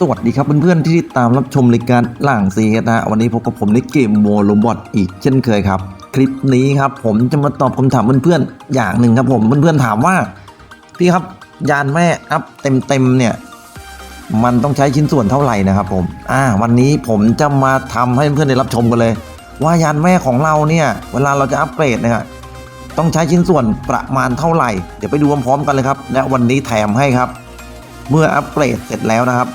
สวัสดีครับเพื่อนๆที่ติดตามรับชมรายการหล่างซีนะฮะวันนี้พบกับผมในเกมโมโลบอทอีกเช่นเคยครับ คลิปนี้ครับ ผมจะมาตอบคำถามเพื่อนๆอย่างหนึ่งครับผมเพื่อนๆถามว่าพี่ครับยานแม่อัพเต็มๆเนี่ยมันต้องใช้ชิ้นส่วนเท่าไหร่นะครับผมอ่าวันนี้ผมจะมาทำให้เพื่อนๆได้รับชมกันเลย ว่ายานแม่ของเราเนี่ยเวลาเราจะอัปเกรดนะครับต้องใช้ชิ้นส่วนประมาณเท่าไหร่ เดี๋ยวไปดูพร้อมๆกันเลยครับ และวันนี้แถมให้ครับ เมื่ออัปเกรดเสร็จแล้วนะครับ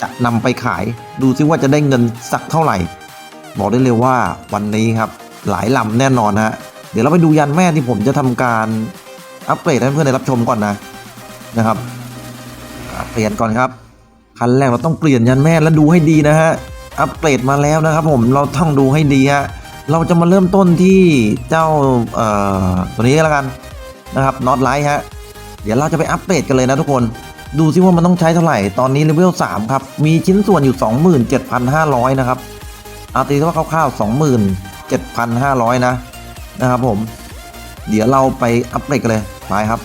จะนำไปขาย ดูซิว่าจะได้เงินสักเท่าไหร่ บอกได้เลยว่าวันนี้ครับหลายลำแน่นอนฮะเดี๋ยวเราไปดูยันแม่ที่ผมจะทำการอัปเกรดให้เพื่อนๆได้รับชมก่อนนะนะครับเปลี่ยนก่อนครับขั้นแรกเราต้องเปลี่ยนยันแม่แล้วดูให้ดีนะฮะอัปเกรดมาแล้วนะครับ ผมเราต้องดูให้ดีฮะเราจะมาเริ่มต้นที่เจ้าเอ่อตัวนี้แล้วกันนะครับน็อตไลท์ฮะเดี๋ยวเราจะไปอัปเกรดกันเลยนะทุกคน ดูซิว่ามันต้องใช้เท่าไหร่ ตอนนี้เลเวล3ครับ มีชิ้นส่วนอยู่ 27,500 นะครับเอาตีว่าคร่าวๆ27,500 นะ นะครับผม เดี๋ยวเราไปอัปเกรดกันเลย ไปครับ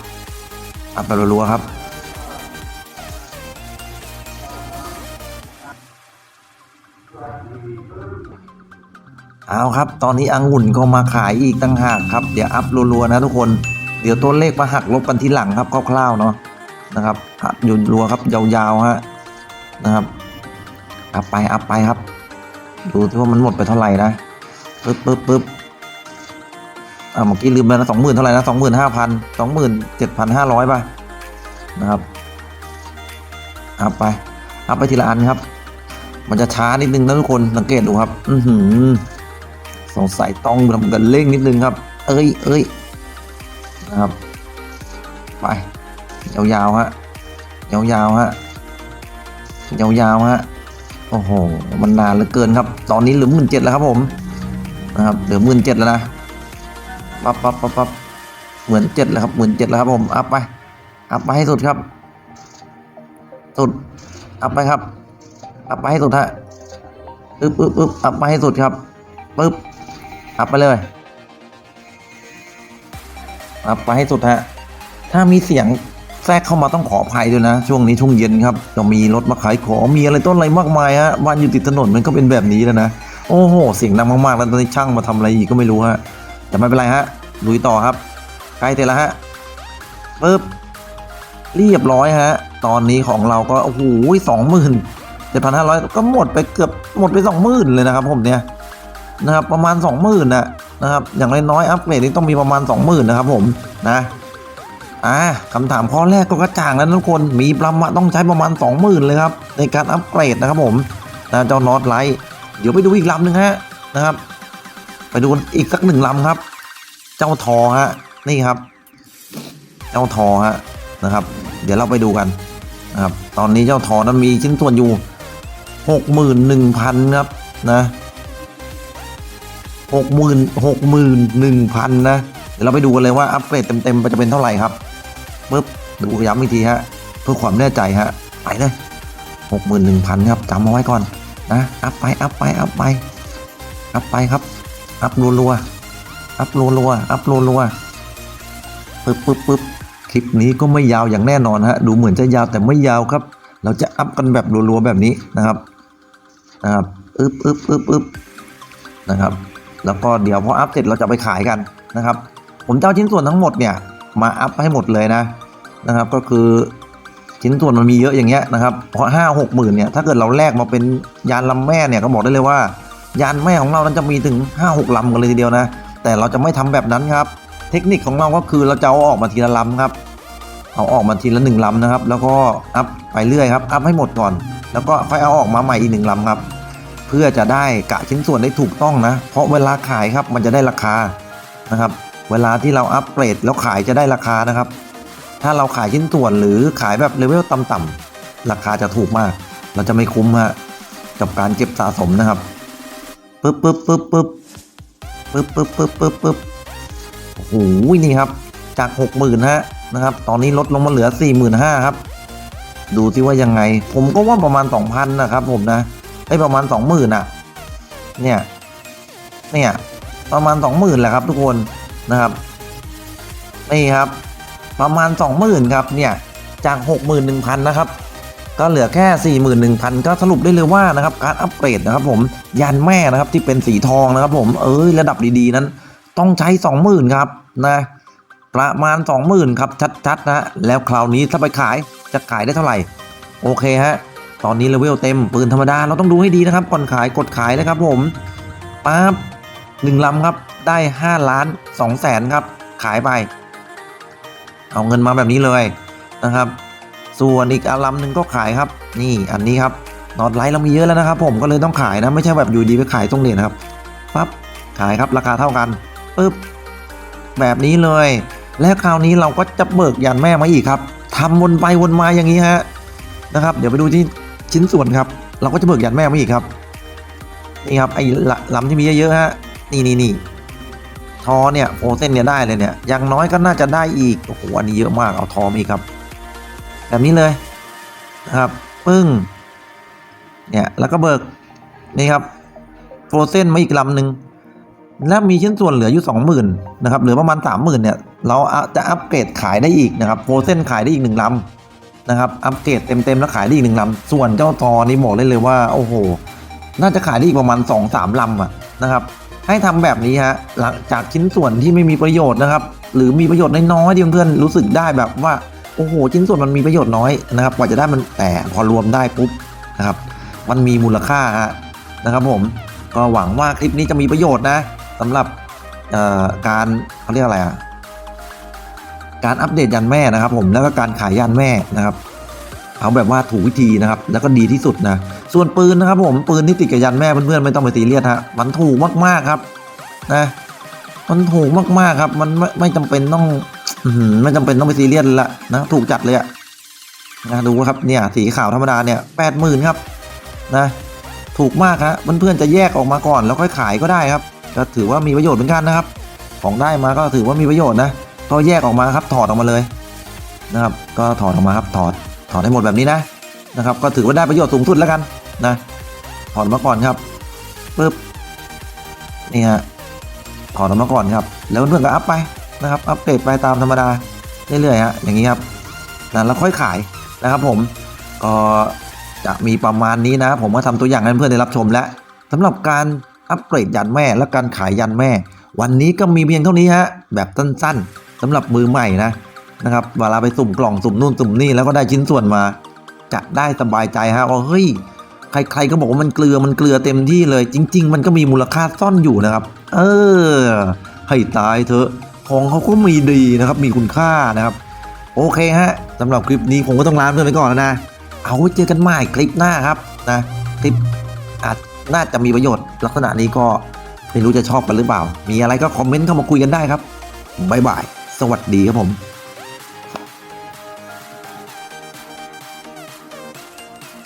อัปไปรัวๆครับเอาครับ ตอนนี้อังุ่นก็มาขายอีกตั้งหากครับ เดี๋ยวอัพรัวๆนะทุกคน เดี๋ยวตัวเลขมาหักลบกันทีหลังครับคร่าวๆเนาะ นะครับหยุนรัวครับยาวๆฮะนะครับอัพไปอัพไปครับ ดูที่ว่ามันหมดไปเท่าไหร่นะปึ๊บปึ๊บปึ๊บอ่าเมื่อกี้ลืมไปนะสองหมื่นเท่าไหร่นะสองหมื่นห้าพันสองหมื่นเจ็ดพันห้าร้อยป่ะนะครับอัพไปอัพไปทีละอันครับ มันจะช้านิดนึงนะทุกคนสังเกตดูครับ อือหือสงสัยต้องทำกันเร่งนิดนึงครับ เอ้ยเอ้ยนะครับ ไป ยาวๆฮะยาวๆฮะยาวๆฮะโอ้โหมันนานเหลือเกินครับ ตอนนี้เหลือหมื่นเจ็ดแล้วครับผมนะครับเหลือหมื่นเจ็ดแล้วนะปั๊บปั๊บปั๊บปั๊บเหมือนเจ็ดแล้วครับหมื่นเจ็ดแล้วครับผมอัพไปอัพไปให้สุดครับ สุดอัพไปครับอัพไปให้สุดฮะปึ๊บปึ๊บปึ๊บอัพไปให้สุดครับปึ๊บอัพไปเลยอัพไปให้สุดฮะถ้ามีเสียง แทรกเข้ามาต้องขออภัยด้วยนะ ช่วงนี้ช่วงเย็นครับจะมีรถมาขายของมีอะไรต้นอะไรมากมายฮะบ้านอยู่ติดถนนมันก็เป็นแบบนี้แล้วนะโอ้โหเสียงดังมากๆแล้วตอนนี้ช่างมาทำอะไรอีกก็ไม่รู้ฮะแต่ไม่เป็นไรฮะลุยต่อครับใกล้เสร็จแล้วฮะปึ๊บเรียบร้อยฮะ ตอนนี้ของเราก็โอ้โหสองหมื่นเจ็ดพันห้าร้อยก็หมดไปเกือบหมดไปสองหมื่นเลยนะครับ ผมเนี่ยนะครับประมาณสองหมื่นนะนะครับอย่างน้อยๆอัปเกรดนี่ต้องมีประมาณสองหมื่นนะครับ ผมนะ อ่าคำถามข้อแรกก็กระจ่างแล้วนะทุกคนมีประมาณต้องใช้ประมาณ 20,000 เลยครับในการอัปเกรดนะครับผมนะเจ้านอตไลท์เดี๋ยวไปดูอีกลำหนึ่งฮะนะครับ ไปดูอีกสักหนึ่งลำครับ เจ้าทอฮะนี่ครับ เจ้าทอฮะนะครับ เดี๋ยวเราไปดูกันนะครับตอนนี้เจ้าทอนั้นมีชิ้นส่วนอยู่61,000ครับนะหกหมื่นหกหมื่นหนึ่งพันนะ เดี๋ยวเราไปดูกันเลยว่าอัปเกรดเต็มๆจะเป็นเท่าไหร่ครับ ปึ๊บดูย้ำอีกทีฮะเพื่อความแน่ใจฮะไปเลยหกหมื่นหนึ่งพันครับจำเอาไว้ก่อนนะอัพไปอัพไปอัพไปอัพไปครับอัพรัวๆอัพรัวๆอัพรัวๆปึ๊บปึ๊บปึ๊บคลิปนี้ก็ไม่ยาวอย่างแน่นอนฮะดูเหมือนจะยาวแต่ไม่ยาวครับ เราจะอัพกันแบบรัวๆแบบนี้นะครับนะครับอึ๊บอึ๊บอึ๊บอึ๊บนะครับ แล้วก็เดี๋ยวพออัพเสร็จเราจะไปขายกันนะครับ ผมเจะเอาชิ้นส่วนทั้งหมดเนี่ย มาอัพให้หมดเลยนะนะครับ ก็คือชิ้นส่วนมันมีเยอะอย่างเงี้ยนะครับเพราะห้าหกหมื่นเนี่ยถ้าเกิดเราแลกมาเป็นยานลำแม่เนี่ยก็บอกได้เลยว่า ยานแม่ของเรานั้นจะมีถึงห้าหกลำกันเลยทีเดียวนะ แต่เราจะไม่ทำแบบนั้นครับ เทคนิคของเราก็คือเราจะเอาออกมาทีละลำครับเอาออกมาทีละหนึ่งลำนะครับ แล้วก็อัพไปเรื่อยครับอัพให้หมดก่อน แล้วก็ค่อยเอาออกมาใหม่อีกหนึ่งลำครับ เพื่อจะได้กะชิ้นส่วนได้ถูกต้องนะ เพราะเวลาขายครับมันจะได้ราคานะครับ เวลาที่เราอัปเกรดแล้วขายจะได้ราคานะครับ ถ้าเราขายชิ้นส่วนหรือขายแบบเลเวลต่ำๆราคาจะถูกมาก เราจะไม่คุ้มฮะกับการเก็บสะสมนะครับปึ๊บปึ๊บปึ๊บปึ๊บปึ๊บปึ๊บปึ๊บปึ๊บปึ๊บโอ้โหนี่ครับ จากหกหมื่นฮะนะครับ ตอนนี้ลดลงมาเหลือสี่หมื่นห้าครับ ดูสิว่ายังไง ผมก็ว่าประมาณสองพันนะครับผมนะได้ประมาณสองหมื่นอะ เนี่ย เนี่ย ประมาณสองหมื่นแหละครับทุกคน นะครับนี่ครับประมาณสองหมื่นครับเนี่ยจากหกหมื่นหนึ่งพันนะครับก็เหลือแค่ 41,000 ก็สรุปได้เลยว่านะครับการอัปเกรดนะครับผมยันแม่นะครับที่เป็นสีทองนะครับผมเอ้ยระดับดีๆนั้น ต้องใช้ 20,000ครับนะประมาณ 20,000ครับชัดๆนะแล้วคราวนี้ถ้าไปขายจะขายได้เท่าไหร่ โอเคฮะตอนนี้เลเวลเต็มปืนธรรมดาเราต้องดูให้ดีนะครับก่อนขายกดขายนะครับผมปั๊บ หนึ่งลำครับได้ 5 ล้าน2แสนครับขายไป เอาเงินมาแบบนี้เลยนะครับ ส่วนอีกอลำหนึ่งก็ขายครับ นี่อันนี้ครับนอตไลท์เรามีเยอะแล้วนะครับ ผมก็เลยต้องขายนะไม่ใช่แบบอยู่ดีไปขายตรงเด่นนครับปั๊บขายครับราคาเท่ากันปึ๊บแบบนี้เลย แล้วคราวนี้เราก็จะเบิกยันแม่มาอีกครับทำวนไปวนมาอย่างนี้ฮะนะครับ เดี๋ยวไปดูที่ชิ้นส่วนครับ เราก็จะเบิกยันแม่มาอีกครับนี่ครับไอ้ละลำที่มีเยอะๆฮะ นี่นี่นี่ทอเนี่ยโฟเซนเนี่ยได้เลยเนี่ยอย่างน้อยก็น่าจะได้อีกโอ้โหอันนี้เยอะมากเอาทอมอีกครับ แบบนี้เลยนะครับปึ้งเนี่ยแล้วก็เบิกนี่ครับโฟเซนมาอีกลำหนึ่งแล้วมีชิ้นส่วนเหลืออยู่สองหมื่นนะครับเหลือประมาณสามหมื่นเนี่ยเราจะอัปเกรดขายได้อีกนะครับโฟเซนขายได้อีกหนึ่งลำนะครับอัปเกรดเต็มๆแล้วขายได้อีกหนึ่งลำส่วนเจ้าตอนี้บอกได้เลยว่าโอ้โห น่าจะขายได้อีกประมาณ2อสามลำอะนะครับ ให้ทำแบบนี้ฮะหลังจากชิ้นส่วนที่ไม่มีประโยชน์นะครับ หรือมีประโยชน์น้อยๆที่เพื่อนๆรู้สึกได้แบบว่าโอ้โหชิ้นส่วนมันมีประโยชน์น้อยนะครับกว่าจะได้มันแต่พอรวมได้ปุ๊บนะครับ มันมีมูลค่าฮะนะครับผมก็หวังว่าคลิปนี้จะมีประโยชน์นะสำหรับเอ่อการเขาเรียกอะไรอะการอัปเดตยันแม่นะครับ ผมแล้วก็การขายยันแม่นะครับ เอาแบบว่าถูกวิธีนะครับ แล้วก็ดีที่สุดนะ ส่วนปืนนะครับผมปืนที่ติดกับยันแม่เพื่อนๆไม่ต้องไปตีเลียดฮะมันถูกมากๆครับนะมันถูกมากๆครับ มันไม่ไม่จำเป็นต้องอไม่จำเป็นต้องไปซีเรียสละนะถูกจัดเลยอะนะดูครับเนี่ยสีขาวธรรมดาเนี่ยแปดหมื่นครับนะถูกมากครับเพื่อนๆจะแยกออกมาก่อนแล้วค่อยขายก็ได้ครับ ก็ถือว่ามีประโยชน์เหมือนกันนะครับ ของได้มาก็ถือว่ามีประโยชน์นะก็แยกออกมาครับถอดออกมาเลยนะครับ ก็ถอดออกมาครับถอด ถอดให้หมดแบบนี้นะนะครับ ก็ถือว่าได้ประโยชน์สูงสุดแล้วกันนะถอดมาก่อนครับปึ๊บนี่ฮะถอดออกมาก่อนครับ แล้วเพื่อนก็อัพไปนะครับ อัปเดไปตามธรรมดาเรื่อยๆฮะอย่างนี้ครับนะแล้วค่อยขายนะครับ ผมก็จะมีประมาณนี้นะ ผมก็ทำตัวอย่างให้เพื่อนได้รับชมแล้วสำหรับการอัปเกรดยันแม่และการขายยันแม่ วันนี้ก็มีเพียงเท่านี้ฮะแบบสั้นๆสำหรับมือใหม่นะ นะครับเวลาไปสุ่มกล่องสุ่มนู่นสุ่มนี่แล้วก็ได้ชิ้นส่วนมา จะได้สบายใจฮะว่าเฮ้ยใครๆก็บอกว่ามันเกลือมันเกลือเต็มที่เลย จริง ๆ มันก็มีมูลค่าซ่อนอยู่นะครับ เออ ให้ตายเถอะของเขาก็มีดีนะครับ มีคุณค่านะครับ โอเคฮะสำหรับคลิปนี้ผมก็ต้องลาเพื่อนไปก่อนแล้วนะ เอาไว้เจอกันใหม่คลิปหน้าครับนะคลิปอาจน่าจะมีประโยชน์ลักษณะนี้ก็ไม่รู้จะชอบกันหรือเปล่า มีอะไรก็คอมเมนต์เข้ามาคุยกันได้ครับบ๊ายบายสวัสดีครับผม